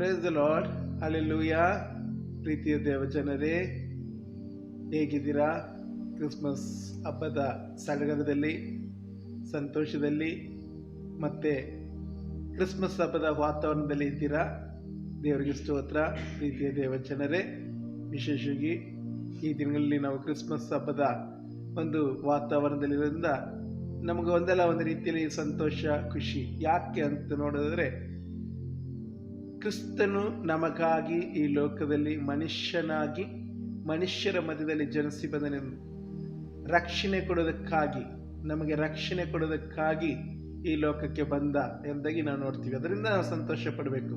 Praise the lord alleluia ಪ್ರೀತಿಯ ದೇವಜನರೇ, ಹೇಗಿದ್ದೀರಾ? ಕ್ರಿಸ್ಮಸ್ ಹಬ್ಬದ ಸಡಗರದಲ್ಲಿ ಸಂತೋಷದಲ್ಲಿ, ಮತ್ತೆ ಕ್ರಿಸ್ಮಸ್ ಹಬ್ಬದ ವಾತಾವರಣದಲ್ಲಿ ಇದ್ದೀರಾ? ದೇವರಿಗೆ ಸ್ತೋತ್ರ. ಪ್ರೀತಿಯ ದೇವಜನರೇ, ವಿಶೇಷವಾಗಿ ಈ ದಿನಗಳಲ್ಲಿ ನಾವು ಕ್ರಿಸ್ಮಸ್ ಹಬ್ಬದ ಒಂದು ವಾತಾವರಣದಲ್ಲಿರೋದ್ರಿಂದ ನಮಗೆ ಒಂದಲ್ಲ ಒಂದು ರೀತಿಯಲ್ಲಿ ಸಂತೋಷ, ಖುಷಿ. ಯಾಕೆ ಅಂತ ನೋಡಿದ್ರೆ ಕ್ರಿಸ್ತನು ನಮಗಾಗಿ ಈ ಲೋಕದಲ್ಲಿ ಮನುಷ್ಯನಾಗಿ, ಮನುಷ್ಯರ ಮಧ್ಯದಲ್ಲಿ ಜನಿಸಿ ಬಂದನೆಂದು ರಕ್ಷಣೆ ಕೊಡೋದಕ್ಕಾಗಿ, ನಮಗೆ ರಕ್ಷಣೆ ಕೊಡೋದಕ್ಕಾಗಿ ಈ ಲೋಕಕ್ಕೆ ಬಂದ ಎಂದಾಗಿ ನಾವು ನೋಡ್ತೀವಿ. ಅದರಿಂದ ನಾವು ಸಂತೋಷ ಪಡಬೇಕು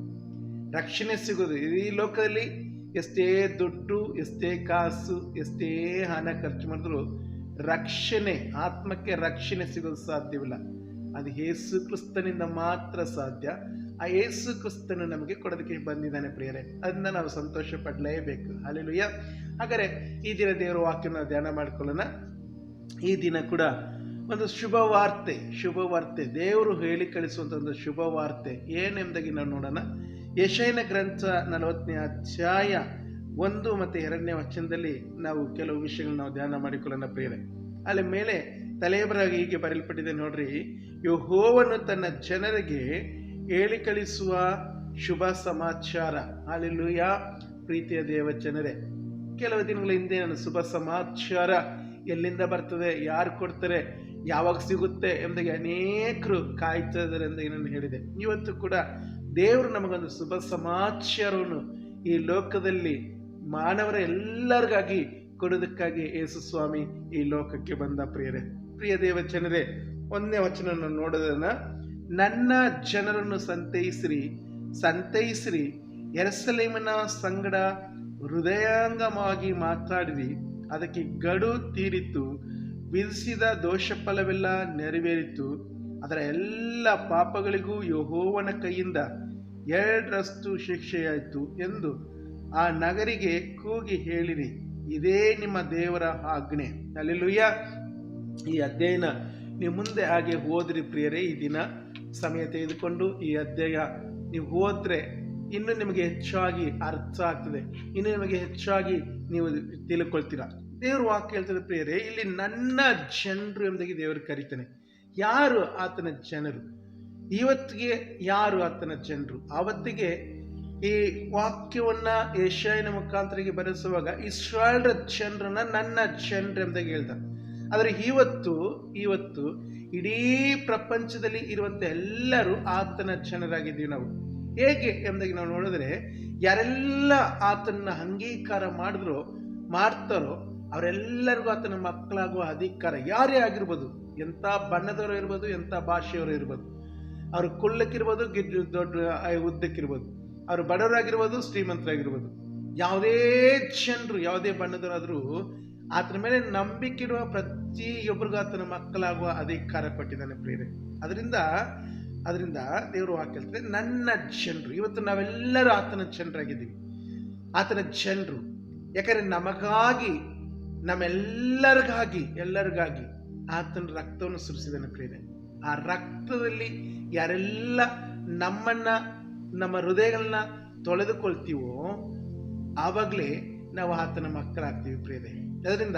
ರಕ್ಷಣೆ ಸಿಗೋದು. ಈ ಲೋಕದಲ್ಲಿ ಎಷ್ಟೇ ದುಡ್ಡು, ಎಷ್ಟೇ ಕಾಸು, ಎಷ್ಟೇ ಹಣ ಖರ್ಚು ಮಾಡಿದ್ರು ರಕ್ಷಣೆ, ಆತ್ಮಕ್ಕೆ ರಕ್ಷಣೆ ಸಿಗೋದು ಸಾಧ್ಯವಿಲ್ಲ. ಅದು ಯೇಸು ಕ್ರಿಸ್ತನಿಂದ ಮಾತ್ರ ಸಾಧ್ಯ. ಆ ಏಸು ಕ್ರಿಸ್ತನು ನಮಗೆ ಕೊಡೋದಕ್ಕೆ ಬಂದಿದ್ದಾನೆ ಪ್ರಿಯರೇ. ಅದನ್ನ ನಾವು ಸಂತೋಷ ಪಡಲೇಬೇಕು ಅಲ್ಲಿಲುಯ್ಯ ಹಾಗಾದರೆ ಈ ದಿನ ದೇವರ ವಾಕ್ಯನ ಧ್ಯಾನ ಮಾಡ್ಕೊಳ್ಳೋಣ. ಈ ದಿನ ಕೂಡ ಒಂದು ಶುಭ ವಾರ್ತೆ ಶುಭ ವಾರ್ತೆ. ದೇವರು ಹೇಳಿ ಕಳಿಸುವಂಥ ಒಂದು ಶುಭ ವಾರ್ತೆ. ಏನೆಂದಾಗಿ ನಾವು ನೋಡೋಣ. ಯಶೈನ ಗ್ರಂಥ ನಲವತ್ತನೇ ಅಧ್ಯಾಯ ಒಂದು ಮತ್ತು ಎರಡನೇ ವಚನದಲ್ಲಿ ನಾವು ಕೆಲವು ವಿಷಯಗಳನ್ನ ನಾವು ಧ್ಯಾನ ಮಾಡಿಕೊಳ್ಳೋಣ ಪ್ರಿಯರೇ. ಅಲ್ಲಿ ಮೇಲೆ ತಲೆಯಬರಾಗಿ ಹೀಗೆ ಬರೆಯಲ್ಪಟ್ಟಿದೆ ನೋಡ್ರಿ. ಯಹೋವನು ತನ್ನ ಜನರಿಗೆ ಹೇಳಿ ಕಳಿಸುವ ಶುಭ ಸಮಾಚಾರ. ಅಲ್ಲಿಲ್ಲೂಯ ಪ್ರೀತಿಯ ದೇವ ಜನರೇ ಕೆಲವು ದಿನಗಳ ಹಿಂದೆ ನಾನು ಶುಭ ಸಮಾಚಾರ ಎಲ್ಲಿಂದ ಬರ್ತದೆ, ಯಾರು ಕೊಡ್ತಾರೆ, ಯಾವಾಗ ಸಿಗುತ್ತೆ ಎಂಬುದಾಗಿ ಅನೇಕರು ಕಾಯ್ತಾ ಇದ್ದಾರೆ ಅಂತ ನಾನು ಹೇಳಿದೆ. ಇವತ್ತು ಕೂಡ ದೇವರು ನಮಗೊಂದು ಶುಭ ಸಮಾಚಾರವನ್ನು ಈ ಲೋಕದಲ್ಲಿ ಮಾನವರ ಎಲ್ಲರಿಗಾಗಿ ಕೊಡೋದಕ್ಕಾಗಿ ಯೇಸು ಸ್ವಾಮಿ ಈ ಲೋಕಕ್ಕೆ ಬಂದ ಪ್ರಿಯರೇ. ಪ್ರಿಯ ದೇವಚನರೇ ಒಂದನೇ ವಚನ ನೋಡೋದನ್ನ ನನ್ನ ಜನರನ್ನು ಸಂತೈಸಿರಿ ಸಂತೈಸಿರಿ. ಎರಸಲೇಮನ ಸಂಗಡ ಹೃದಯಾಂಗವಾಗಿ ಮಾತಾಡಿರಿ. ಅದಕ್ಕೆ ಗಡು ತೀರಿತು, ವಿಧಿಸಿದ ದೋಷ ಫಲವೆಲ್ಲ ನೆರವೇರಿತು. ಅದರ ಎಲ್ಲ ಪಾಪಗಳಿಗೂ ಯಹೋವನ ಕೈಯಿಂದ ಎರಡರಷ್ಟು ಶಿಕ್ಷೆಯಾಯಿತು ಎಂದು ಆ ನಗರಿಗೆ ಕೂಗಿ ಹೇಳಿರಿ. ಇದೇ ನಿಮ್ಮ ದೇವರ ಆಜ್ಞೆ. ಅಲ್ಲೆಲ್ಲುಯ್ಯ ಈ ಅಧ್ಯಯನ ನಿಮ್ಮ ಮುಂದೆ ಹಾಗೆ ಹೋದ್ರಿ ಪ್ರಿಯರೇ, ಈ ದಿನ ಸಮಯ ತೆಗೆದುಕೊಂಡು ಈ ಅಧ್ಯಾಯ ನೀವು ಹೋದ್ರೆ ಇನ್ನು ನಿಮಗೆ ಹೆಚ್ಚಾಗಿ ಅರ್ಥ ಆಗ್ತದೆ. ಇನ್ನು ನಿಮಗೆ ಹೆಚ್ಚಾಗಿ ನೀವು ತಿಳ್ಕೊಳ್ತೀರಾ. ದೇವರು ವಾಕ್ಯ ಹೇಳ್ತದೆ ಪ್ರಿಯರೇ, ಇಲ್ಲಿ ನನ್ನ ಜನರು ಎಂಬುದಾಗಿ ದೇವರು ಕರೀತಾನೆ. ಯಾರು ಆತನ ಜನರು? ಇವತ್ತಿಗೆ ಯಾರು ಆತನ ಜನರು? ಆವತ್ತಿಗೆ ಈ ವಾಕ್ಯವನ್ನ ಏಷ್ಯಾಯನ ಮುಖಾಂತರಿಗೆ ಬರೆಸುವಾಗ ಇಸ್ರಾಯಲ್ರ ಜನರನ್ನ ನನ್ನ ಜನರು ಎಂಬುದಾಗಿ ಹೇಳ್ತಾರೆ. ಆದರೆ ಇವತ್ತು ಇವತ್ತು ಇಡೀ ಪ್ರಪಂಚದಲ್ಲಿ ಇರುವಂತ ಎಲ್ಲರೂ ಆತನ ಜನರಾಗಿದ್ದೀವಿ ನಾವು. ಹೇಗೆ ಎಂಬುದಾಗಿ ನಾವು ನೋಡಿದ್ರೆ, ಯಾರೆಲ್ಲ ಆತನ ಅಂಗೀಕಾರ ಮಾಡಿದ್ರೋ, ಮಾಡ್ತಾರೋ, ಅವರೆಲ್ಲರಿಗೂ ಆತನ ಮಕ್ಕಳಾಗುವ ಅಧಿಕಾರ ಯಾರೇ ಆಗಿರ್ಬೋದು, ಎಂಥ ಬಣ್ಣದವರು ಇರ್ಬೋದು, ಎಂಥ ಭಾಷೆಯವರು ಇರ್ಬೋದು, ಅವರು ಕುಳ್ಳಕ್ಕಿರ್ಬೋದು ಗಿಡ್ ದೊಡ್ಡ ಉದ್ದಕ್ಕಿರ್ಬೋದು, ಅವರು ಬಡವರಾಗಿರ್ಬೋದು, ಶ್ರೀಮಂತರಾಗಿರ್ಬೋದು, ಯಾವುದೇ ಜನರು, ಯಾವುದೇ ಬಣ್ಣದವರಾದರೂ ಆತನ ಮೇಲೆ ನಂಬಿಕಿಡುವ ಪ್ರತಿಯೊಬ್ಬರಿಗೂ ಆತನ ಮಕ್ಕಳಾಗುವ ಅಧಿಕಾರ ಕೊಟ್ಟಿದ್ದಾನೆ ಪ್ರೇರೆ ಅದರಿಂದ ಅದರಿಂದ ದೇವರು ಹೇಳ್ತಾರೆ ನನ್ನ ಜನರು, ಇವತ್ತು ನಾವೆಲ್ಲರೂ ಆತನ ಜನರಾಗಿದ್ದೀವಿ. ಆತನ ಜನರು. ಯಾಕಂದ್ರೆ ನಮಗಾಗಿ, ನಮ್ಮೆಲ್ಲರಿಗಾಗಿ, ಎಲ್ಲರಿಗಾಗಿ ಆತನ ರಕ್ತವನ್ನು ಸುರಿಸಿದಾನೆ ಪ್ರಿಯರೇ. ಆ ರಕ್ತದಲ್ಲಿ ಯಾರೆಲ್ಲ ನಮ್ಮನ್ನ, ನಮ್ಮ ಹೃದಯಗಳನ್ನ ತೊಳೆದುಕೊಳ್ತೀವೋ, ಆವಾಗಲೇ ನಾವು ಆತನ ಮಕ್ಕಳಾಗ್ತೀವಿ ಪ್ರಿಯರೇ. ಅದರಿಂದ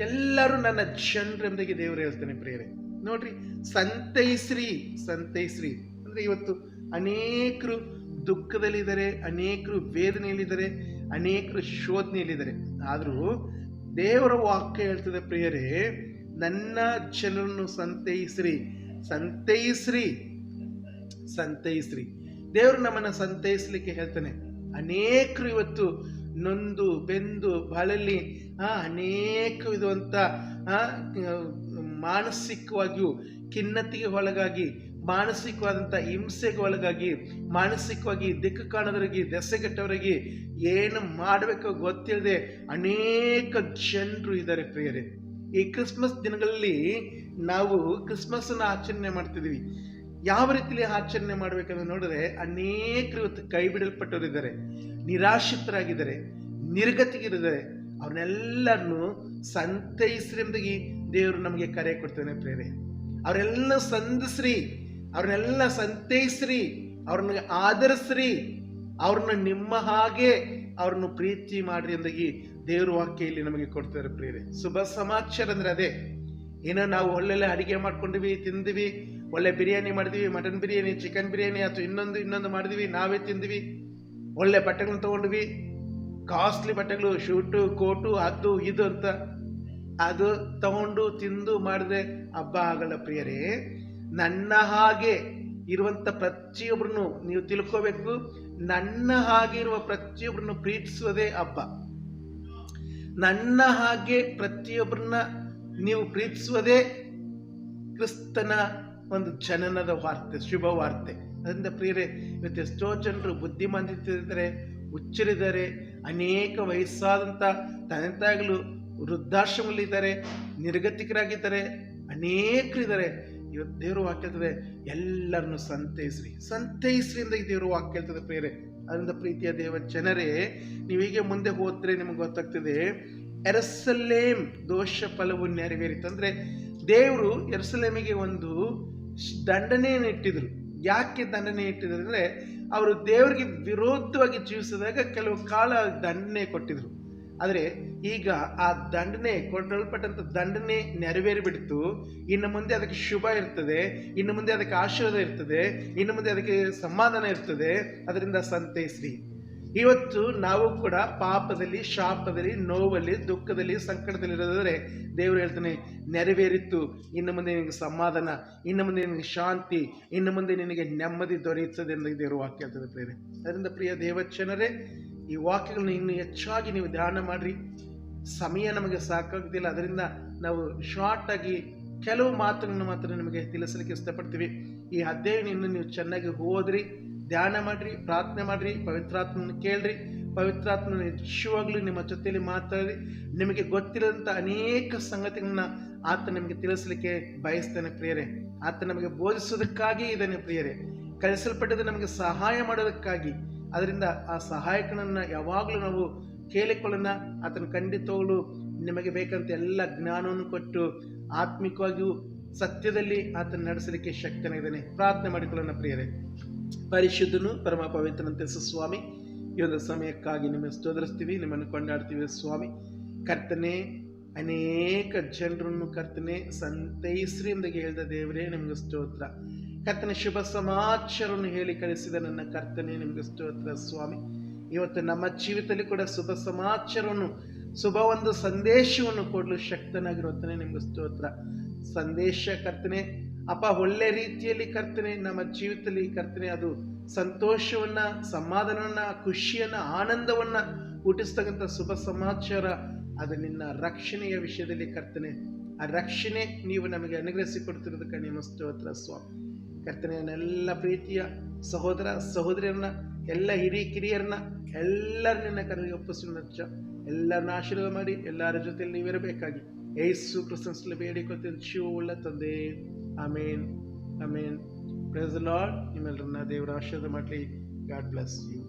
ಎಲ್ಲರೂ ನನ್ನ ಜನರೊಂದಿಗೆ ದೇವರು ಹೇಳ್ತಾನೆ ಪ್ರಿಯರೇ. ನೋಡ್ರಿ ಸಂತೈಸ್ರಿ ಸಂತೈಸ್ರಿ ಅಂದ್ರೆ ಇವತ್ತು ಅನೇಕರು ದುಃಖದಲ್ಲಿದ್ದಾರೆ, ಅನೇಕರು ವೇದನೆಯಲ್ಲಿದ್ದಾರೆ, ಅನೇಕರು ಶೋಧನೆಯಲ್ಲಿದ್ದಾರೆ. ಆದರೂ ದೇವರ ವಾಕ್ಯ ಹೇಳ್ತದೆ ಪ್ರಿಯರೇ, ನನ್ನ ಜನರನ್ನು ಸಂತೈಸ್ರಿ ಸಂತೈಸ್ರಿ ಸಂತೈಸ್ರಿ ದೇವರು ನಮ್ಮನ್ನು ಸಂತೈಸ್ಲಿಕ್ಕೆ ಹೇಳ್ತಾನೆ. ಅನೇಕರು ಇವತ್ತು ನೊಂದು, ಬೆಂದು, ಬಳಲಿ ಅನೇಕ ವಿಧವಂತ ಮಾನಸಿಕವಾಗಿಯೂ ಖಿನ್ನತೆಗೆ ಒಳಗಾಗಿ ಮಾನಸಿಕವಾದಂಥ ಹಿಂಸೆಗೆ ಒಳಗಾಗಿ, ಮಾನಸಿಕವಾಗಿ ದಿಕ್ಕು ಕಾಣದವರಿಗೆ ದೆಸೆಗೆಟ್ಟವರಿಗೆ ಏನು ಮಾಡಬೇಕು ಗೊತ್ತಿಲ್ಲದೆ ಅನೇಕ ಜನರು ಇದ್ದಾರೆ ಪ್ರಿಯರೇ. ಈ ಕ್ರಿಸ್ಮಸ್ ದಿನಗಳಲ್ಲಿ ನಾವು ಕ್ರಿಸ್ಮಸ್ ಅನ್ನ ಆಚರಣೆ ಮಾಡ್ತಿದ್ದೀವಿ. ಯಾವ ರೀತಿಯಲ್ಲಿ ಆಚರಣೆ ಮಾಡಬೇಕಂತ ನೋಡಿದ್ರೆ ಅನೇಕರು ಇವತ್ತು ಕೈ ಬಿಡಲ್ಪಟ್ಟವರಿದ್ದಾರೆ. ನಿರಾಶ್ರಿತರಾಗಿದ್ದಾರೆ. ನಿರ್ಗತಿಗಿರಿದ್ದಾರೆ. ಅವ್ರನ್ನೆಲ್ಲರನ್ನು ಸಂತೈಸ್ರಿಂದಾಗಿ ದೇವರು ನಮಗೆ ಕರೆ ಕೊಡ್ತಾನೆ ಪ್ರೇರೆ ಅವರೆಲ್ಲ ಸಂಧಿಸ್ರಿ ಅವ್ರನ್ನೆಲ್ಲ ಸಂತೈಸ್ರಿ, ಅವ್ರನ್ನ ಆಧರಿಸ್ರಿ, ಅವ್ರನ್ನ ನಿಮ್ಮ ಹಾಗೆ ಅವ್ರನ್ನು ಪ್ರೀತಿ ಮಾಡ್ರಿ ಅಂದಾಗಿ ದೇವ್ರ ವಾಕ್ಯ ಇಲ್ಲಿ ನಮಗೆ ಕೊಡ್ತಾರೆ ಪ್ರೇರೆ ಶುಭ ಸಮಾಚಾರ ಅಂದ್ರೆ ಅದೇ, ಏನೋ ನಾವು ಒಳ್ಳೊಳ್ಳೆ ಅಡಿಗೆ ಮಾಡ್ಕೊಂಡಿವಿ, ತಿಂದಿವಿ, ಒಳ್ಳೆ ಬಿರಿಯಾನಿ ಮಾಡಿದ್ವಿ, ಮಟನ್ ಬಿರಿಯಾನಿ, ಚಿಕನ್ ಬಿರಿಯಾನಿ, ಅಥವಾ ಇನ್ನೊಂದು ಇನ್ನೊಂದು ಮಾಡಿದ್ವಿ, ನಾವೇ ತಿಂದ್ವಿ, ಒಳ್ಳೆ ಬಟ್ಟೆಗಳನ್ನ ತಗೊಂಡ್ವಿ ಕಾಸ್ಟ್ಲಿ ಬಟ್ಟೆಗಳು ಶೂಟು, ಕೋಟು ಅದು ಇದು ಅಂತ ಅದು ತಗೊಂಡು ತಿಂದು ಮಾಡಿದ್ರೆ ಹಬ್ಬ ಆಗಲ್ಲ ಪ್ರಿಯರೇ, ನನ್ನ ಹಾಗೆ ಇರುವಂತ ಪ್ರತಿಯೊಬ್ಬರನ್ನು ನೀವು ತಿಳ್ಕೋಬೇಕು. ನನ್ನ ಹಾಗೆ ಇರುವ ಪ್ರತಿಯೊಬ್ಬರನ್ನು ಪ್ರೀತಿಸೋದೇ ಹಬ್ಬ. ನನ್ನ ಹಾಗೆ ಪ್ರತಿಯೊಬ್ಬರನ್ನ ನೀವು ಪ್ರೀತಿಸುವುದೇ ಕ್ರಿಸ್ತನ ಒಂದು ಜನನದ ವಾರ್ತೆ, ಶುಭ ವಾರ್ತೆ. ಅದರಿಂದ ಪ್ರಿಯರೇ, ಇವತ್ತು ಎಷ್ಟೋ ಜನರು ಬುದ್ಧಿಮಂತಿದ್ದಾರೆ ಹುಚ್ಚರಿದ್ದಾರೆ ಅನೇಕ ವಯಸ್ಸಾದಂಥ ತಂದೆ ತಾಯಿಗಳು ವೃದ್ಧಾಶ್ರಮದಲ್ಲಿದ್ದಾರೆ, ನಿರ್ಗತಿಕರಾಗಿದ್ದಾರೆ, ಅನೇಕರಿದ್ದಾರೆ. ಇವತ್ತು ದೇವರು ವಾಕ್ಯ ಹೇಳ್ತದೆ, ಎಲ್ಲರನ್ನು ಸಂತೈಸ್ರಿ. ಸಂತೈಸ್ರಿಂದ ಈ ದೇವರು ವಾಕ್ಯ ಹೇಳ್ತದೆ ಪ್ರೇರೆ ಅದರಿಂದ ಪ್ರೀತಿಯ ದೇವ ಜನರೇ, ನೀವು ಹೀಗೆ ಮುಂದೆ ಹೋದ್ರೆ ನಿಮಗೆ ಗೊತ್ತಾಗ್ತದೆ ಎರಸಲೇಮ್ ದೋಷ ಫಲವು ನೆರವೇರಿತು. ಅಂದ್ರೆ ದೇವರು ಎರಸಲೇಮಿಗೆ ಒಂದು ದಂಡನೆಯನ್ನು ಇಟ್ಟಿದ್ರು. ಯಾಕೆ ದಂಡನೆ ಇಟ್ಟಿದ್ರು ಅಂದ್ರೆ ಅವರು ದೇವರಿಗೆ ವಿರೋಧವಾಗಿ ಜೀವಿಸಿದಾಗ ಕೆಲವು ಕಾಲ ದಂಡನೆ ಕೊಟ್ಟಿದ್ರು. ಆದರೆ ಈಗ ಆ ದಂಡನೆ ಕೊಟ್ಟಲ್ಪಟ್ಟಂಥ ದಂಡನೆ ನೆರವೇರಿಬಿಡ್ತು ಇನ್ನು ಮುಂದೆ ಅದಕ್ಕೆ ಶುಭ ಇರ್ತದೆ, ಇನ್ನು ಮುಂದೆ ಅದಕ್ಕೆ ಆಶೀರ್ವಾದ ಇರ್ತದೆ, ಇನ್ನು ಮುಂದೆ ಅದಕ್ಕೆ ಸಮಾಧಾನ ಇರ್ತದೆ. ಅದರಿಂದ ಸಂತೈಸ್ರಿ. ಇವತ್ತು ನಾವು ಕೂಡ ಪಾಪದಲ್ಲಿ, ಶಾಪದಲ್ಲಿ, ನೋವಲ್ಲಿ, ದುಃಖದಲ್ಲಿ ಸಂಕಟದಲ್ಲಿ ಇರೋದಾದ್ರೆ ದೇವರು ಹೇಳ್ತಾನೆ ನೆರವೇರಿತ್ತು ಇನ್ನು ಮುಂದೆ ನಿನಗೆ ಸಮಾಧಾನ, ಇನ್ನು ಮುಂದೆ ನಿನಗೆ ಶಾಂತಿ, ಇನ್ನು ಮುಂದೆ ನಿನಗೆ ನೆಮ್ಮದಿ ದೊರೆಯುತ್ತದೆ ಎಂದು ದೇವರು ವಾಕ್ಯ ಹೇಳ್ತದೆ ಪ್ರಿಯರೇ. ಅದರಿಂದ ಪ್ರಿಯ ದೇವಚನರೇ, ಈ ವಾಕ್ಯಗಳನ್ನು ಇನ್ನು ಹೆಚ್ಚಾಗಿ ನೀವು ಧ್ಯಾನ ಮಾಡಿರಿ. ಸಮಯ ನಮಗೆ ಸಾಕಾಗೋದಿಲ್ಲ ಅದರಿಂದ ನಾವು ಶಾರ್ಟ್ ಆಗಿ ಕೆಲವು ಮಾತುಗಳನ್ನು ಮಾತ್ರ ನಿಮಗೆ ತಿಳಿಸಲಿಕ್ಕೆ ಇಷ್ಟಪಡ್ತೀವಿ. ಈ ಅಧ್ಯಯನ ನೀವು ಚೆನ್ನಾಗಿ ಓದ್ರಿ. ಧ್ಯಾನ ಮಾಡಿರಿ, ಪ್ರಾರ್ಥನೆ ಮಾಡಿರಿ ಪವಿತ್ರಾತ್ಮನ ಕೇಳ್ರಿ ಪವಿತ್ರಾತ್ಮನ ನಿಶ್ಚಯವಾಗ್ಲೂ ನಿಮ್ಮ ಜೊತೆಯಲ್ಲಿ ಮಾತಾಡಿ, ನಿಮಗೆ ಗೊತ್ತಿರೋಂಥ ಅನೇಕ ಸಂಗತಿಗಳನ್ನ ಆತ ನಿಮಗೆ ತಿಳಿಸಲಿಕ್ಕೆ ಬಯಸ್ತಾನೆ ಪ್ರಿಯರೇ. ಆತ ನಮಗೆ ಬೋಧಿಸೋದಕ್ಕಾಗಿ ಇದನ್ನು ಪ್ರಿಯರೇ. ಕಳಿಸಲ್ಪಟ್ಟದ್ದು ನಮಗೆ ಸಹಾಯ ಮಾಡೋದಕ್ಕಾಗಿ. ಅದರಿಂದ ಆ ಸಹಾಯಕನನ್ನ ಯಾವಾಗಲೂ ನಾವು ಕೇಳಿಕೊಳ್ಳೋಣ. ಆತನ ಖಂಡಿತವಾಗಲೂ ನಿಮಗೆ ಬೇಕಂತ ಎಲ್ಲ ಜ್ಞಾನವನ್ನು ಕೊಟ್ಟು ಆತ್ಮಿಕವಾಗಿಯೂ ಸತ್ಯದಲ್ಲಿ ಆತನ ನಡೆಸಲಿಕ್ಕೆ ಶಕ್ತನಾಗಿದ್ದಾನೆ. ಪ್ರಾರ್ಥನೆ ಮಾಡಿಕೊಳ್ಳೋಣ ಪ್ರಿಯರೇ. ಪರಿಶುದ್ಧನು ಪರಮ ಪವಿತ್ರನಂತೆ ಸ್ವಾಮಿ ಈ ಒಂದು ಸಮಯಕ್ಕಾಗಿ ನಿಮ್ಮ ಸ್ತೋದರಿಸ್ತೀವಿ ನಿಮ್ಮನ್ನು ಕೊಂಡಾಡ್ತೀವಿ ಸ್ವಾಮಿ ಕರ್ತನೆ, ಅನೇಕ ಜನರನ್ನು ಕರ್ತನೆ ಸಂತೈಸ್ರಿ ಎಂದಾಗಿ ಹೇಳಿದ ದೇವರೇ ನಿಮ್ಗೆ ಸ್ತೋತ್ರ. ಕರ್ತನೆ, ಶುಭ ಸಮಾಚಾರವನ್ನು ಹೇಳಿ ಕಳಿಸಿದ ನನ್ನ ಕರ್ತನೆ ನಿಮಗೆ ಸ್ತೋತ್ರ ಸ್ವಾಮಿ. ಇವತ್ತು ನಮ್ಮ ಜೀವಿತದಲ್ಲಿ ಕೂಡ ಶುಭ ಸಮಾಚಾರವನ್ನು, ಶುಭ ಒಂದು ಸಂದೇಶವನ್ನು ಕೊಡಲು ಶಕ್ತನಾಗಿರುತ್ತಾನೆ ನಿಮ್ಗೆ ಸ್ತೋತ್ರ. ಸಂದೇಶ ಕರ್ತನೆ ಅಪ್ಪ, ಒಳ್ಳೆ ರೀತಿಯಲ್ಲಿ ಕರ್ತನೆ, ನಮ್ಮ ಜೀವಿತದಲ್ಲಿ ಕರ್ತನೆ, ಅದು ಸಂತೋಷವನ್ನ, ಸಮಾಧಾನವನ್ನ, ಖುಷಿಯನ್ನ, ಆನಂದವನ್ನ ಹುಟ್ಟಿಸ್ತಕ್ಕಂಥ ಶುಭ ಸಮಾಚಾರ, ಅದು ನಿನ್ನ ರಕ್ಷಣೆಯ ವಿಷಯದಲ್ಲಿ ಕರ್ತನೆ. ಆ ರಕ್ಷಣೆ ನೀವು ನಮಗೆ ಅನುಗ್ರಹಿಸಿಕೊಡ್ತಿರೋದಕ್ಕೆ ನಿಮ್ಮ ಸ್ತೋತ್ರ, ಸ್ವಾಮಿ. ಕರ್ತನೆಯನ್ನೆಲ್ಲ ಪ್ರೀತಿಯ ಸಹೋದರ ಸಹೋದರಿಯರನ್ನ, ಎಲ್ಲ ಹಿರಿ ಕಿರಿಯರನ್ನ ಎಲ್ಲರನ್ನ ಕರೆಗೆ ಒಪ್ಪಿಸಿ ಎಲ್ಲರನ್ನ ಆಶೀರ್ವಾದ ಮಾಡಿ, ಎಲ್ಲರ ಜೊತೆಯಲ್ಲಿ ನೀವಿರಬೇಕಾಗಿ. യേശു ക്രിസ്തുവിൻ്റെ വേടിക്കത്തിൽ ശിവുള്ള ತಂದೆ amen amen praise the lord നിങ്ങളുടെ ദേവരാശ്രദമായിട്ട് ഗാഡ് ബ്ലെസ് യു